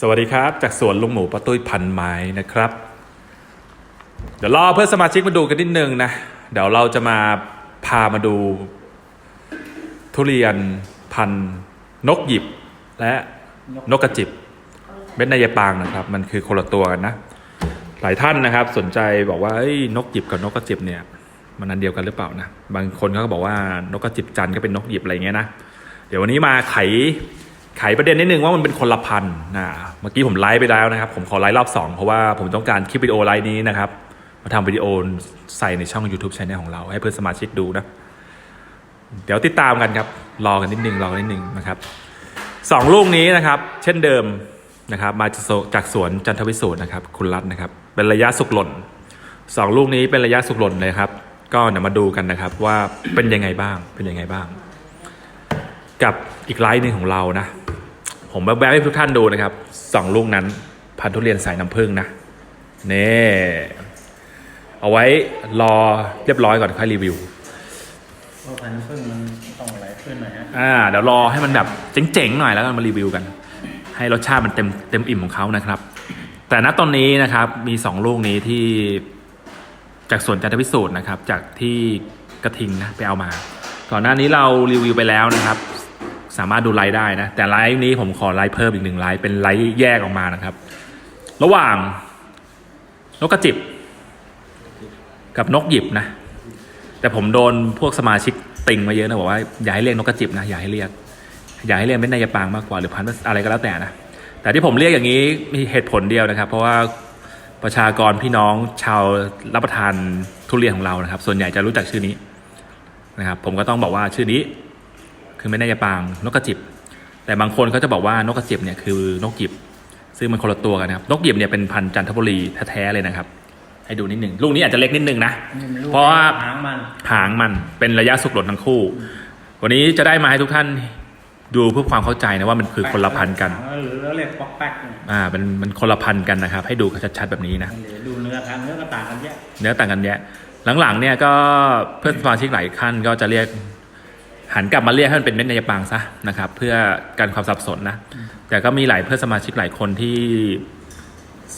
สวัสดีครับ จากสวนลุงหมูป้าตุ้ยพันไม้นะครับ เดี๋ยวรอเพื่อนสมาชิกมาดูกันนิดนึงนะ เดี๋ยวเราจะมาพามาดู ทุเรียนพันนกหยิบ และนกกระจิบเม็ดนายปางนะครับ มันคือคนละตัวกันนะ หลายท่านนะครับ สนใจบอกว่านกหยิบกับนกกระจิบเนี่ย มันอันเดียวกันหรือเปล่านะ บางคนเขาก็บอกว่านกกระจิบจันก็เป็นนกหยิบอะไรเงี้ยนะ เดี๋ยววันนี้มาไข ไขประเด็นนิดนึงว่ามันเป็นคนละพันธุ์นะเมื่อกี้ผมไลฟ์ไปแล้วนะครับ ผมขอไลฟ์รอบสองเพราะว่าผมต้องการคลิปวิดีโอไลฟ์นี้นะครับ มาทำวิดีโอใส่ในช่อง YouTube c h anel ของเรา ให้เพื่อนสมาชิกดูนะ เดี๋ยวติดตามกันครับ รอกันนิดนึงรอกันนิดนึงนะครับสองลูกนี้นะครับ เช่นเดิมนะครับ มาจากสวนจันทวิสูตรนะครับ คุณรัตน์นะครับ เป็นระยะสุกหล่นสองลูกนี้เป็นระยะสุกหล่นเลยครับ ก็เดี๋ยวมาดูกันนะครับ ว่าเป็นยังไงบ้างเป็นยังไงบ้าง กับอีกไลฟ์หนึ่งของเรานะ ผมแวบๆให้ทุกท่านดูนะครับสองลูกนั้น พันธุ์ทุเรียนสายน้ำผึ้งนะเน่เอาไว้รอเรียบร้อยก่อนค่อยรีวิวเพราะพันธุ์พึ่งมันต้องไหลขึ้นหน่อยฮะอ่าเดี๋ยวรอให้มันแบบเจ๋งๆหน่อยแล้วก็มารีวิวกัน ให้รสชาติมันเต็มเต็มอิ่มของเขานะครับ แต่ณตอนนี้นะครับมีสองลูกนี้ที่จากสวนจันทวิสูตรนะครับ จากที่กระทิงนะไปเอามา ก่อนหน้านี้เรารีวิวไปแล้วนะครับ สามารถดูไลฟ์ได้นะ แต่ไลฟ์นี้ผมขอไลฟ์เพิ่มอีกหนึ่งไลฟ์เป็นไลฟ์แยกออกมานะครับ ระหว่างนกกระจิบ กับนกหยิบนะ แต่ผมโดนพวกสมาชิกติงมาเยอะนะบอกว่าอย่าให้เรียกนกกระจิบนะอย่าให้เรียกอย่าให้เรียกเป็นนายปางมากกว่าหรือพันธุ์อะไรก็แล้วแต่นะแต่ที่ผมเรียกอย่างนี้มีเหตุผลเดียวนะครับ เพราะว่าประชากรพี่น้องชาวรับประทานทุเรียนของเรานะครับ ส่วนใหญ่จะรู้จักชื่อนี้นะครับ ผมก็ต้องบอกว่าชื่อนี้ คือไม่นายปางนกกระจิบ แต่บางคนเขาจะบอกว่านกกระจิบเนี่ยคือนกหยิบ ซึ่งมันคนละตัวกันนะครับ นกหยิบเนี่ยเป็นพันธุ์จันทบุรีแท้ๆเลยนะครับ ให้ดูนิดหนึ่งลูกนี้อาจจะเล็กนิดนึงนะนี่มันลูกเพราะว่าหางมันหางมันเป็นระยะสุกหล่นทั้งคู่ วันนี้จะได้มาให้ทุกท่านดูเพื่อความเข้าใจนะว่ามันคือคนละพันธุ์กันหางหรือเราเรียกป๊อกแป๊กเนี่ยอ่าเป็นมันคนละพันธุ์กันนะครับ ให้ดูชัดๆแบบนี้นะหรือดูเนื้อทางเนื้อก็ต่างกันเยอะเนื้อต่างกันแยะหลังๆเนี่ยก็เพื่อนสมาชิกหลายขั้นก็จะเรียก หันกลับมาเรียกให้มันเป็นเม็ดนายปังซะนะครับ เพื่อการความสับสนนะ แต่ก็มีหลายเพื่อนสมาชิกหลายคนที่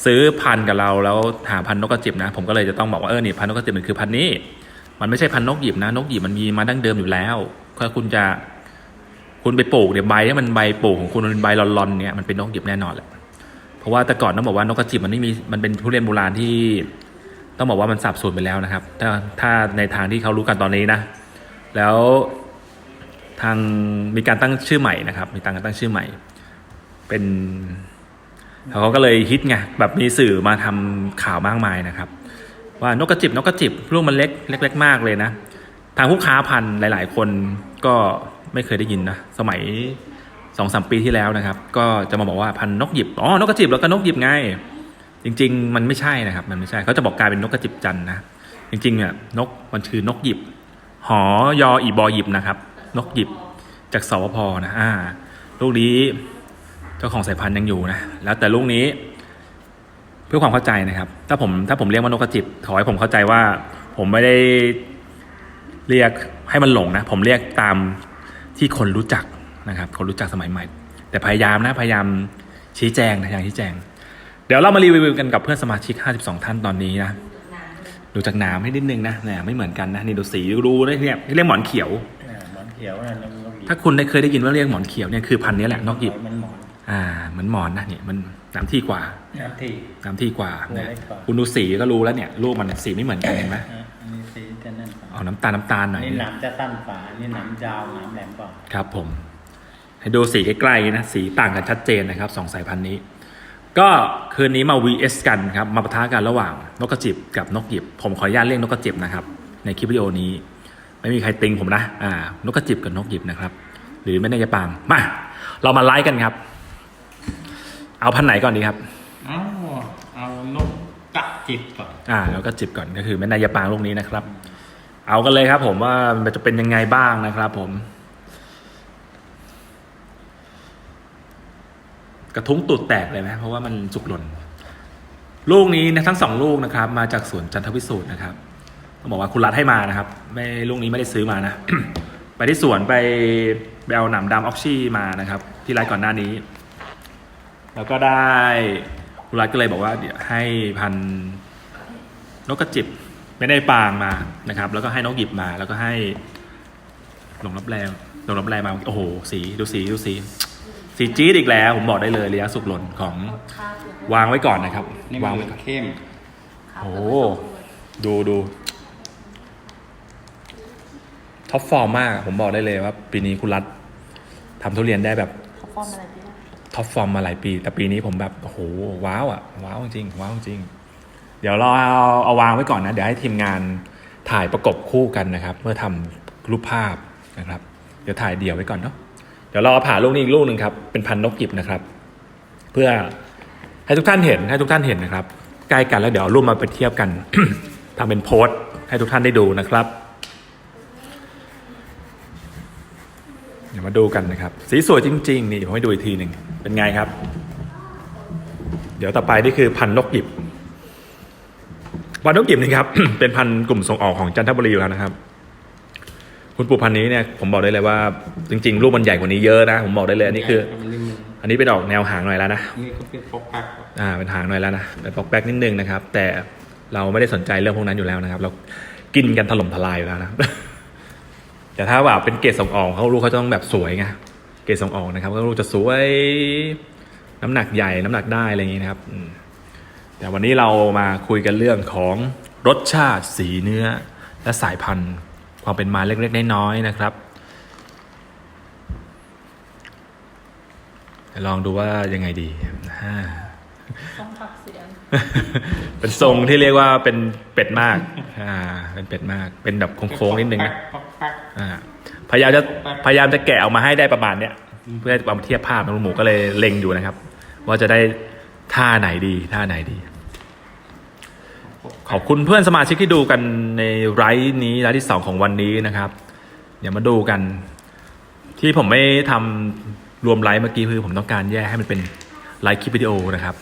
ซื้อพันธุ์กับเราแล้วหาพันธุ์นกกระจิบนะ ผมก็เลยจะต้องบอกว่าเออนี่พันธุ์นกกระจิบมันคือพันธุ์นี้ มันไม่ใช่พันธุ์นกหยิบนะนกหยิบมันมีมาดั้งเดิมอยู่แล้วถ้าคุณจะคุณไปปลูกเนี่ยใบที่มันใบปลูกของคุณมันเป็นใบลอนๆเนี่ยมันเป็นนกหยิบแน่นอนแหละเพราะว่าแต่ก่อนต้องบอกว่านกกระจิบมันไม่มีมันเป็นทุเรียนโบราณที่ต้องบอกว่ามันสับสนไปแล้วนะครับ ถ้าถ้าในทางที่เขารู้กันตอนนี้นะ แล้ว ทางมีการตั้งชื่อใหม่นะครับ มีการตั้งชื่อใหม่ เป็นเขาก็เลยฮิตไงแบบมีสื่อมาทำข่าวมากมายนะครับ ว่านกกระจิบนกกระจิบลูกมันเล็กเล็ก ๆ มากเลยนะ ทางผู้ค้าพันธุ์หลาย ๆ คนก็ไม่เคยได้ยินนะสมัยสองสามปีที่แล้วนะครับ ก็จะมาบอกว่าพันนกหยิบอ๋อนกกระจิบแล้วก็นกหยิบไงจริง ๆ มันไม่ใช่นะครับ มันไม่ใช่เขาจะบอกกลายเป็นนกกระจิบจันนะจริงๆเนี่ยนกมันคือนกหยิบ หอยออีบอหยิบนะครับ นกหยิบจากสวพนะอ่าลูกนี้เจ้าของสายพันธุ์ยังอยู่นะแล้วแต่ลูกนี้ เพื่อความเข้าใจนะครับ ถ้าผมถ้าผมเรียกว่านกกระจิบขอให้ผมเข้าใจว่า ผมไม่ได้เรียกให้มันหลงนะ ผมเรียกตามที่คนรู้จักนะครับ คนรู้จักสมัยใหม่ แต่พยายามนะพยายามชี้แจงนะพยายามชี้แจง เดี๋ยวเรามารีวิวกันกับเพื่อนสมาชิก 52 ท่านตอนนี้นะดูจากหนามให้นิดนึงนะเนี่ยไม่เหมือนกันนะนี่ดูสีดูนะเนี่ยเรียกหมอนเขียว เนี่ยหมอนเขียวเนี่ยนกหยิบถ้าคุณได้เคยได้ยินว่าเรียกหมอนเขียวเนี่ยคือพันธุ์นี้แหละนกหยิบ มันหมอนอ่าเหมือนหมอนนะเนี่ยมันหน้ำที่กว่าน้ำที่หน้ำที่กว่าตัวเนี่ยเล็กกว่า คุณดูสีก็รู้แล้วเนี่ยรูปมันเนี่ยสีไม่เหมือนกันเห็นไหมอะอันนี้สีจะนั่นกว่าเอาน้ำตาลน้ำตาลหน่อยนี่หนามจะสั้นกว่าอันนี่หนามยาวหนามแหลมกว่าครับผม ให้ดูสีใกล้ๆนะสีต่างกันชัดเจนนะครับสองสายพันธุ์นี้ ก็คืนนี้มา vs กันครับ มาปะทะกันระหว่างนกกระจิบกับนกหยิบ ผมขออนุญาตเรียกนกกระจิบนะครับ ในคลิปวิดีโอนี้ ไม่มีใครติงผมนะอ่านกกระจิบกับนกหยิบนะครับ หรือไม่น่าจะปังมาเรามาไลฟ์กันครับ เอาพันธุ์ไหนก่อนดีครับเอาเอานกกระจิบก่อนอ่าแล้วก็จิบก่อนก็คือแม่นายปางลูกนี้นะครับ เอากันเลยครับ ผมว่ามันจะเป็นยังไงบ้างนะครับ ผม กระทุ้งตูดแตกเลยไหมเพราะว่ามันสุกหล่นลูกนี้นะทั้งสองลูกนะครับ มาจากสวนจันทวิสูตรนะครับ ต้องบอกว่าคุณรัดให้มานะครับ ไม่ลูกนี้ไม่ได้ซื้อมานะ ไปที่สวนไปไปเอาหนามดำออกชี่มานะครับ ที่ไลฟ์ก่อนหน้านี้ แล้วก็ได้คุณรัฐก็เลยบอกว่าเดี๋ยวให้พันนกกระจิบไม่ได้ปางมานะครับ แล้วก็ให้นกหยิบมาแล้วก็ให้หลงรับแรงหลงรับแรงมาโอ้โหสีดูสีดูสีสีจี๊ดอีกแล้ว ผมบอกได้เลยระยะสุกหล่นของคาบอยู่วางไว้ก่อนนะครับนี่วางมัไว้นก่อนเข้มครับโอ้แล้วก็สุกเลยดูดู ท็อปฟอร์มมากผมบอกได้เลยว่า ปีนี้คุณรัฐทำทุเรียนได้แบบเขาฟอนอะไรพี่ท็อปฟอร์มมาหลายปี แต่ปีนี้ผมแบบโอ้โหว้าวอะว้าวจริงว้าวจริง เดี๋ยวเราเอาเอาวางไว้ก่อนนะ เดี๋ยวให้ทีมงานถ่ายประกบคู่กันนะครับ เมื่อทำรูปภาพนะครับ เดี๋ยวถ่ายเดี่ยวไว้ก่อนเนาะเดี๋ยวเราเอาผ่าลูกนี้อีกลูกหนึ่งครับเป็นพันนกหยิบนะครับ เพื่อให้ทุกท่านเห็นให้ทุกท่านเห็นนะครับ ใกล้กันแล้วเดี๋ยวเอารูปมาไปเทียบกันทำเป็นโพสต์ให้ทุกท่านได้ดูนะครับ ดี๋ยวมาดูกันนะครับ สีสวยจริง ๆ นี่ผมให้ดูอีกทีหนึ่งเป็นไงครับ เดี๋ยวต่อไปนี่คือพันนกหยิบพันนกหยิบนี่ครับ เป็นพันธุ์กลุ่มส่งออกของจันทบุรีอยู่แล้วนะครับ คุณปู่พันธุ์นี้เนี่ยผมบอกได้เลยว่า จริง ๆ รูปมันใหญ่กว่านี้เยอะนะ ผมบอกได้เลยอันนี้คือมันนี่มันอันนี้เป็นออกแนวหางหน่อยแล้วนะนี่เขาเป็นปอกปักอ่าเป็นหางหน่อยแล้วนะเป็นปอกแป๊กนิดนึงนะครับ แต่เราไม่ได้สนใจเรื่องพวกนั้นอยู่แล้วนะครับ เรากินกันถล่มทลายอยู่แล้วนะ แต่ถ้าว่าเป็นเกรดส่งออกเขารู้เขาจะต้องแบบสวยไงเกรดส่งออกนะครับเขารู้จะสวยน้ำหนักใหญ่น้ำหนักได้อะไรอย่างนี้นะครับแต่วันนี้เรามาคุยกันเรื่องของรสชาติสีเนื้อ และสายพันธุ์ความเป็นมาเล็กๆน้อยๆนะครับลองดูว่ายังไงดีอ่าต้องพักเสีย เป็นทรงที่เรียกว่าเป็นเป็ดมาก อ่า เป็นเป็ดมาก เป็นแบบโค้งๆนิดนึงนะปอกปักอ่า พยายามจะพยายามจะแกะออกมาให้ได้ประมาณเนี้ยเพื่อเอามาเทียบภาพนะลุงหมูก็เลยเล็งอยู่นะครับ ว่าจะได้ท่าไหนดี ท่าไหนดี ขอบคุณเพื่อนสมาชิกที่ดูกันในไลฟ์นี้ไลฟ์ที่สองของวันนี้นะครับ เดี๋ยวมาดูกัน ที่ผมไม่ทำรวมไลฟ์เมื่อกี้คือผมต้องการแยกให้มันเป็นไลฟ์คลิปวิดีโอนะครับ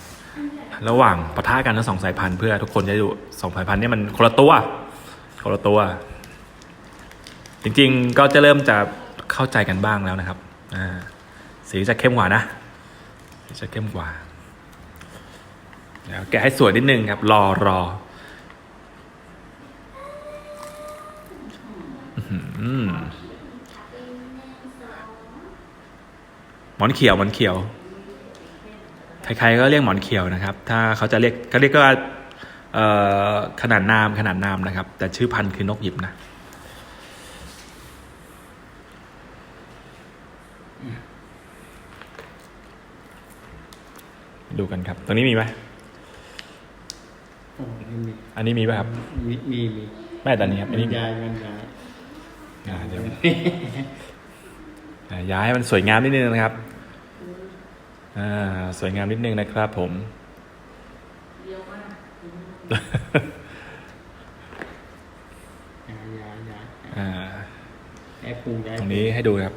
ระหว่างปะทะกันทั้งสองสายพันธุ์เพื่อทุกคนจะดูสองสายพันธุ์นี้มันคนละตัวคนละตัว จริงๆก็จะเริ่มจะเข้าใจกันบ้างแล้วนะครับสีจะเข้มกว่านะสีจะเข้มกว่าเดี๋ยวแกะให้สวยนิดนึงครับ รอรอหมอนเขียวหมอนเขียว ใครๆก็เรียกหมอนเขียวนะครับ ถ้าเขาจะเรียกเขาเรียกว่าเอ่อขนาดนามขนาดนามนะครับ แต่ชื่อพันธุ์คือนกหยิบนะดูกันครับ ตรงนี้มีไหมโอ้นี่มีอันนี้มีไหมครับ มี มีมีไม่แต่อันนี้ครับ อันนี้มียายมันยายอ่าเดี๋ยวอ่าย้ายให้มันสวยงามนิดนึงนะครับ อ่าสวยงามนิดนึงนะครับผมเยอะมากยายยายยายอ่าแอปปูยายตรงนี้ให้ดูครับ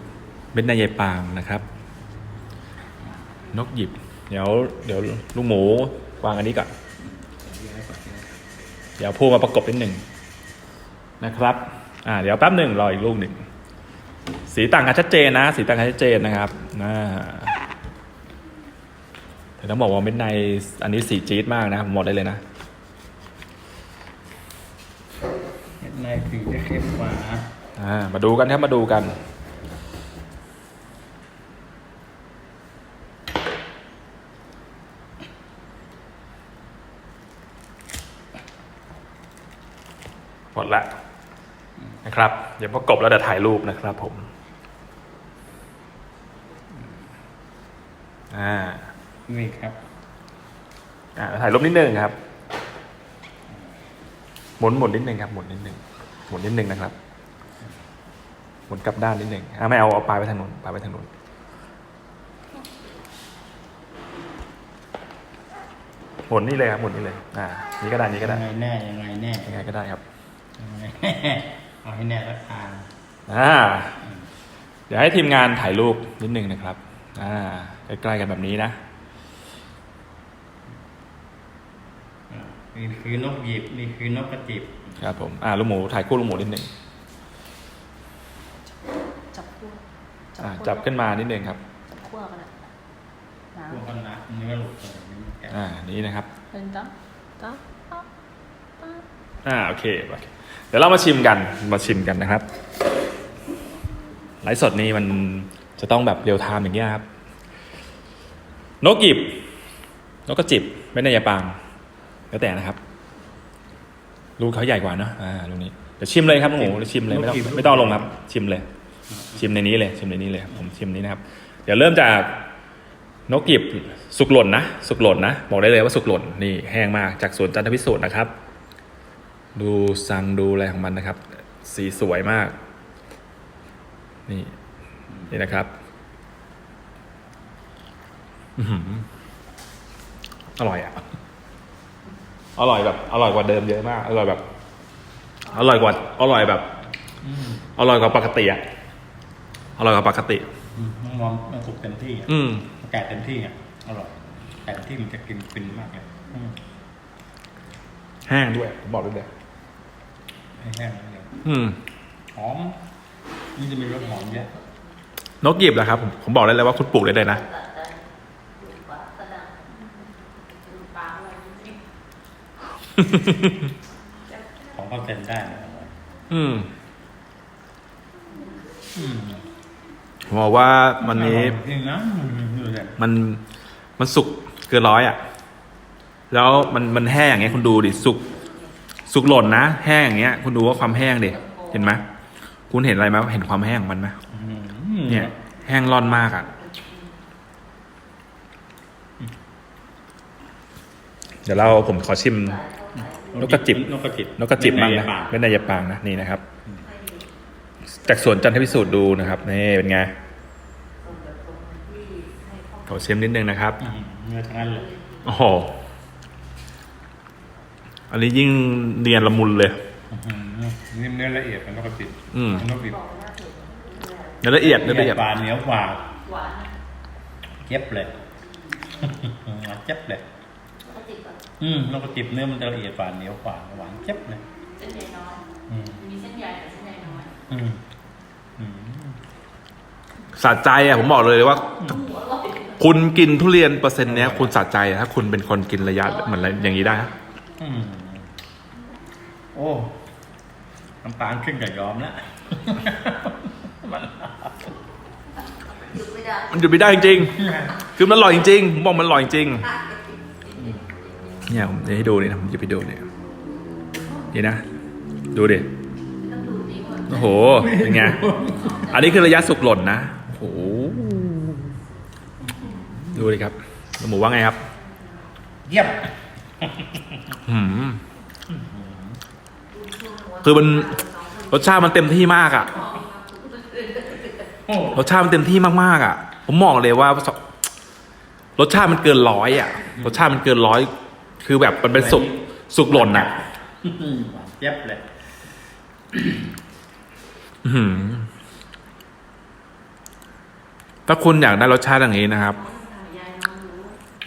เป็นนายายปางนะครับ นกหยิบ เดี๋ยว เดี๋ยวลูกหมูวางอันนี้ก่อนยายก่อนยายเดี๋ยวพูดมาประกบนิดหนึ่งนะครับ อ่า เดี๋ยวแป๊บหนึ่งรออีกลูกหนึ่ง สีต่างกันชัดเจนนะ สีต่างกันชัดเจนนะครับอ่า แต่ต้องบอกว่าเม็ดในอันนี้สีจี๊ดมากนะผมบอกได้เลยนะเม็ดในสีจะเข้มกว่าอ่ามาดูกันครับมาดูกันหมดละนะครับเดี๋ยวประกบแล้วเดี๋ยวถ่ายรูปนะครับผมอ่า นี่ครับอ่าถ่ายรูปนิดนึงครับ หมุนหมุนนิดนึงครับหมุนนิดนึงหมุนนิดนึงนะครับ หมุนกลับด้านนิดนึงอ่าไม่เอาเอาปลายไปทางนู้นปลายไปทางนู้นหมุนนี่เลยครับหมุนนี่เลย อ่า นี่ก็ได้นี่ก็ได้ยังไงแน่ยังไงแน่ยังไงก็ได้ครับยังไงแน่เอาให้แน่สักทางอ่า เดี๋ยวให้ทีมงานถ่ายรูปนิดนึงนะครับ อ่าใกล้ๆกันแบบนี้นะ นี่คือนกหยิบนี่คือนกกระจิบครับผมอ่าลูกหมูถ่ายคู่ลูกหมูนิดนึงจับขั้วอ่าขั้วจับขึ้นมานิดนึงครับจับขั้วกันอะน้พวกมันนะเนื้อหลุดอะไรอย่างนี้แกะอ่านี่นะครับำเป็นตั้งตั้งตั้งตั้งอ่าโอเคโอเคเดี๋ยวเรามาชิมกันมาชิมกันนะครับไลฟ์สดนี้มันจะต้องแบบเรียวไทม์อย่างเงี้ยครับ นกหยิบ นกกระจิบ ไม่ได้ยาปาง แล้วแต่นะครับลูกเขาใหญ่กว่าเนอะอ่าลูกนี้เดี๋ยวชิมเลยครับน้องหมูเดี๋ยวชิมเลยไม่ต้องไม่ต้องลงครับ ชิมเลย ชิมในนี้เลย ชิมในนี้เลยครับผมชิมนี้นะครับ เดี๋ยวเริ่มจากนกหยิบสุกหล่นนะสุกหล่นนะบอกได้เลยว่าสุกหล่นนี่แห้งมากจากสวนจันทพิสูจน์นะครับ ดูสังดูอะไรของมันนะครับ สีสวยมาก นี่นี่นะครับอื้อหืออร่อยอะ อร่อยแบบอร่อยกว่าเดิมเยอะมาก อร่อยแบบ อร่อยกว่า อร่อยแบบ อร่อยกว่าปกติอะ อร่อยกว่าปกติอืมมันงอมมันสุกเต็มที่อะอืมแกะเต็มที่อะ อร่อยแกะเต็มที่มันจะกินฟินมากเลยอืมแห้งด้วยผมบอกเลยเลยให้แห้งนิดเดียวอืมหอมนี่จะมีรสหอมเยอะนกหยิบแหละครับ ผมผมบอกได้เลยว่าคุณปลูกได้เลยนะ ของเขาเซ็นได้นะอร่อยอืมอืมผมบอกว่าวันนี้จริงนะอืมดูเลยมันมันสุกเกินร้อยอะ แล้วมันมันแห้งอย่างเงี้ยคุณดูดิสุกสุกหล่นนะแห้งอย่างเงี้ย คุณดูว่าความแห้งดิเห็นไหมคุณเห็นอะไรไหมเห็นความแห้งของมันไหมอืมเนี่ย แห้งร่อนมากอะเดี๋ยวเราผมขอชิม นกกระจิบนกกระจิบนกกระจิบบ้างนะไม่ไม่นายปางนะนี่นะครับ จากสวนจันทพิสูจน์ดูนะครับนี่เป็นไงขอชิมนิดนึงนะครับอืมเนื้อทั้งนั้นเลยโอ้โหอันนี้ยิ่งเนียนละมุนเลยอื้อหือนี่เนื้อละเอียดเป็นนกกระจิบอืมนกกระจิบเนื้อละเอียดเนื้อละเอียดปลาเหนียวกว่าหวานเจ็บเลยเจ็บเลยปกติก่ อนอืมนกกระจิบเนื้อมันจะละเอียดกว่าเหนียวกว่าหวานเจ็บเลยเส้นใหญ่น้อยอืมมีเส้นใหญ่กับเส้นใหญ่น้อยอืมอืมสะใจอะผมบอกเลยว่าคุณกินทุเรียนเปอร์เซ็นต์เนี้ยคุณสะใจอะถ้าคุณเป็นคนกินระยะเหมือนอย่างนี้ได้นะอืมโอ้น้ำตาลขึ้นกับยอมแล้ว มันหยุดไม่ได้มันหยุดไม่ได้จริงๆคือมันอร่อยจริงๆผมบอกมันอร่อยจริงเนี่ยผมจะให้ดูนี่นะผมจะไปดูเนี่ยนี่นะ ดูดิต้องดูดีก่อนโอ้โหเป็นไงอันนี้คือระยะสุกหล่นนะโอ้โหดูดิครับแล้วหมูว่าไงครับ เยี่ยมหืมคือมันรสชาติมันเต็มที่มากอะโอ้รสชาติมันเต็มที่มากๆอะผมมองเลยว่ารสชาติมันเกินร้อยอะรสชาติมันเกินร้อย คือแบบมันเป็นสุกสุกหล่นอะหวานเจ็บเลยอื้อหือถ้าคุณอยากได้รสชาติอย่างนี้นะครับยายน้องรู้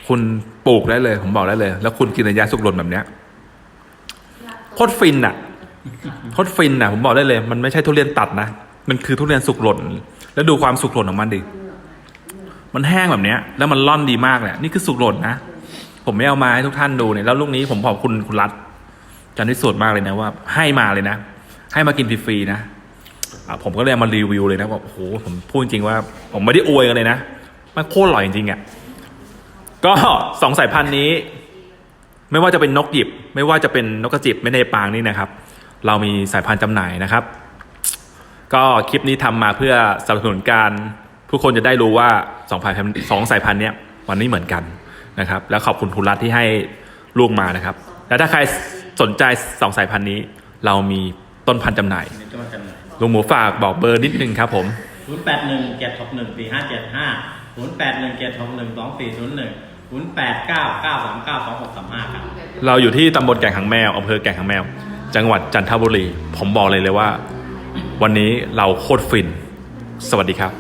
คุณปลูกได้เลย ผมบอกได้เลย แล้วคุณกินระยะสุกหล่นแบบเนี้ยโคตรฟินอะโคตรฟินอะ ผมบอกได้เลย มันไม่ใช่ทุเรียนตัดนะมันคือทุเรียนสุกหล่น แล้วดูความสุกหล่นของมันดิมันแห้งแบบเนี้ย แล้วมันร่อนดีมากเลยนี่คือสุกหล่นนะ ผมไม่เอามาให้ทุกท่านดูเนี่ยแล้วลูกนี้ผมขอบคุณคุณรัฐจันทิสุดมากเลยนะว่า ให้มาเลยนะ ให้มากินฟรีๆนะผมก็เลยมารีวิวเลยนะว่าโอ้โหผมพูดจริงๆว่า ผมไม่ได้อวยกันเลยนะมันโคตรอร่อยจริงๆอะก็สองสายพันธุ์นี้ ไม่ว่าจะเป็นนกหยิบ ไม่ว่าจะเป็นนกกระจิบไม่ในปางนี่นะครับ เรามีสายพันธุ์จำหน่ายนะครับ ก็คลิปนี้ทำมาเพื่อสนับสนุนการทุกคนจะได้รู้ว่าสองสายพันธุ์สองสายพันธุ์นี้มันไม่เหมือนกัน นะครับ แล้วขอบคุณคุณรัฐที่ให้ลูกมานะครับ แล้วถ้าใครสนใจสองสายพันธุ์นี้ เรามีต้นพันธุ์จำหน่ายนี่ต้องจำหน่ายลุงหมูฝากบอกเบอร์นิดนึงครับผมศูนย์แปดหนึ่งเจ็ดหกหนึ่งสี่ห้าเจ็ดห้าศูนย์แปดหนึ่งเจ็ดหกหนึ่งสองสี่ศูนย์หนึ่งศูนย์แปดเก้าเก้าสามเก้าสองหกสามห้าครับเราอยู่ที่ตำบลแก่งหางแมวอำเภอแก่งหางแมว จังหวัดจันทบุรี ผมบอกเลยเลยว่า วันนี้เราโคตรฟิน สวัสดีครับ